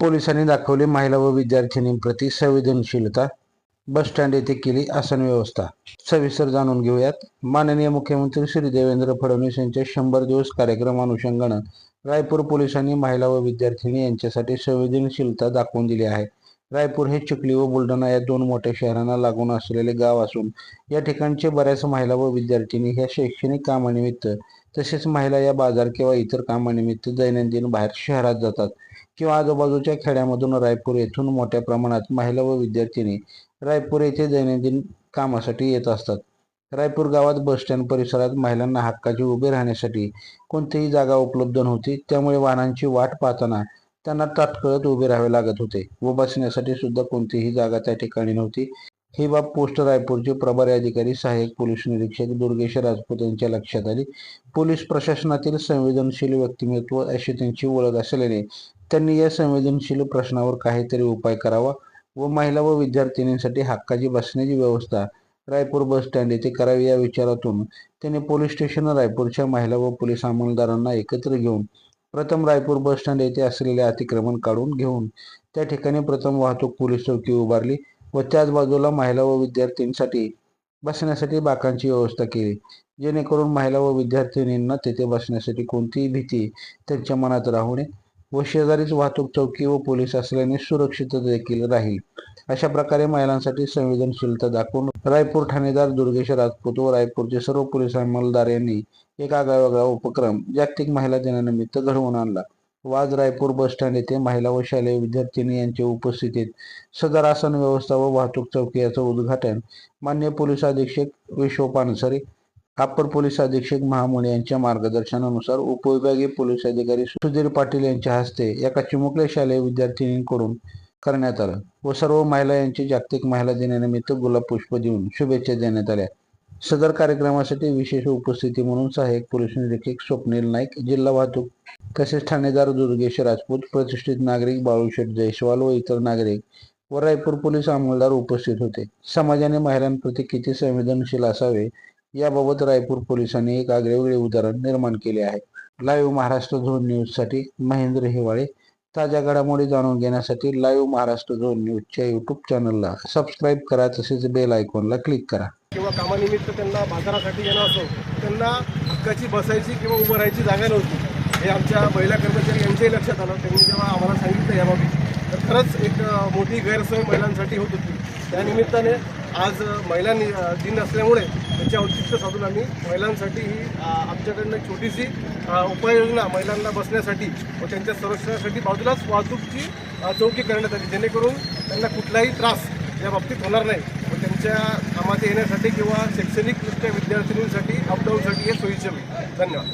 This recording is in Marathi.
पोलिसांनी दाखवली महिला व विद्यार्थिनींप्रती संवेदनशीलता. बसस्टँड येथे केली आसन व्यवस्था. सविस्तर जाणून घेऊयात. माननीय मुख्यमंत्री श्री देवेंद्र फडणवीस यांच्या शंभर दिवस कार्यक्रम अनुषंगानं रायपूर पोलिसांनी महिला व विद्यार्थिनी यांच्यासाठी संवेदनशीलता दाखवून दिली आहे. रायपूर हे चिखली व बुलढाणा या दोन मोठ्या शहरांना लागून असलेले गाव असून या ठिकाणचे बऱ्याच महिला व विद्यार्थिनी ह्या शैक्षणिक कामानिमित्त तसेच महिला या बाजार किंवा इतर कामानिमित्त दैनंदिन बाहेर शहरात जातात. किंवा आजूबाजूच्या खेड्यामधून रायपूर येथून मोठ्या प्रमाणात महिला व विद्यार्थिनी रायपूर येथे दैनंदिन कामासाठी येत असतात. रायपूर गावात बस स्टँड परिसरात महिलांना हक्काची उभे राहण्यासाठी कोणतीही जागा उपलब्ध नव्हती. त्यामुळे वाहनांची वाट पाहताना त्यांना ताटकळत उभे राहावे लागत होते व बसण्यासाठी सुद्धा कोणतीही जागा त्या ठिकाणी नव्हती. ही बाब पोस्ट रायपूरचे प्रभारी अधिकारी सहाय्यक पोलीस निरीक्षक दुर्गेश राजपूत यांच्या लक्षात आली. पोलीस प्रशासनातील संवेदनशील व्यक्तिमत्व अशी त्यांची ओळख असल्याने त्यांनी या संवेदनशील प्रश्नावर काहीतरी उपाय करावा व महिला व विद्यार्थिनींसाठी हक्काची बसण्याची व्यवस्था रायपूर बस स्टँड येथे करावी या विचारातून त्यांनी पोलीस स्टेशन रायपूरच्या महिला व पोलीस अंमलदारांना एकत्र घेऊन प्रथम रायपूर बस स्टँड येथे असलेले अतिक्रमण काढून घेऊन त्या ठिकाणी प्रथम वाहतूक पोलीस चौकी उभारली. व त्याच बाजूला महिला व विद्यार्थ्यांसाठी बसण्यासाठी बाकांची व्यवस्था केली. जेणेकरून महिला व विद्यार्थिनींना तेथे बसण्यासाठी कोणतीही भीती त्यांच्या मनात राहू नये व शेजारीच वाहतूक चौकी व पोलीस असल्याने सुरक्षितता देखील राहील. अशा प्रकारे महिलांसाठी संवेदनशीलता दाखवून रायपूर ठाणेदार दुर्गेश राजपूत व रायपूरचे सर्व पोलीस अंमलदार यांनी एक आगळावेगळा उपक्रम जागतिक महिला दिनानिमित्त घडवून आणला. वाज रायपूर बस स्टँड येथे महिला व शालेय विद्यार्थिनी यांच्या उपस्थितीत सदर आसन व्यवस्था व वाहतूक चौकी याचं उद्घाटन मान्य पोलीस अधीक्षक विश्व पानसरे अप्पर पोलीस अधीक्षक महामुळे यांच्या मार्गदर्शनानुसार उपविभागीय पोलीस अधिकारी सुधीर पाटील यांच्या हस्ते एका चिमुकल्या शालेय विद्यार्थिनींकडून करण्यात आलं व सर्व महिला यांची जागतिक महिला दिनानिमित्त गुलाब पुष्प देऊन शुभेच्छा देण्यात आल्या. सदर कार्यक्रमासाठी विशेष उपस्थिती म्हणून सहाय्यक पोलीस निरीक्षक स्वप्नील नाईक जिल्हा वाहतूक तसेच ठाणेदार दुर्गेश राजपूत प्रतिष्ठित नागरिक बाळूशेठ जयस्वाल व इतर नागरिक व रायपूर पोलीस अंमलदार उपस्थित होते. समाजाने महिलांप्रती किती संवेदनशील असावे याबाबत रायपूर पोलिसांनी एक आगळेवेगळे उदाहरण निर्माण केले आहे. लाईव्ह महाराष्ट्र झोन न्यूजसाठी महेंद्र हिवाळे ताज्या घडामोडी जाणून घेण्यासाठी लाईव्ह महाराष्ट्र झोन न्यूजच्या यूट्यूब चॅनलला सबस्क्राईब करा तसेच बेल आयकॉनला क्लिक करा. किंवा कामानिमित्त त्यांना बाजारासाठी येणं असो त्यांना हक्काची बसायची किंवा उभं राहायची जागा नव्हती. हे आमच्या महिला कर्मचारी यांच्याही लक्षात आलं. त्यांनी जेव्हा आम्हाला सांगितलं याबाबत तर खरंच एक मोठी गैरसोय महिलांसाठी होत होती. त्यानिमित्ताने आज महिलांनी महिला दिन असल्यामुळे त्याचे औचित्य साधून आम्ही महिलांसाठी ही आमच्याकडनं एक छोटीशी उपाययोजना महिलांना बसण्यासाठी व त्यांच्या संरक्षणासाठी बाजूलाच वाहतूकची चौकी करण्यात आली. जेणेकरून त्यांना कुठलाही त्रास या बाबतीत होणार नाही. त्यांच्या कामात येण्यासाठी किंवा शैक्षणिकदृष्ट्या विद्यार्थिनींसाठी अपडाऊनसाठी हे सोयीचे होईल धन्यवाद.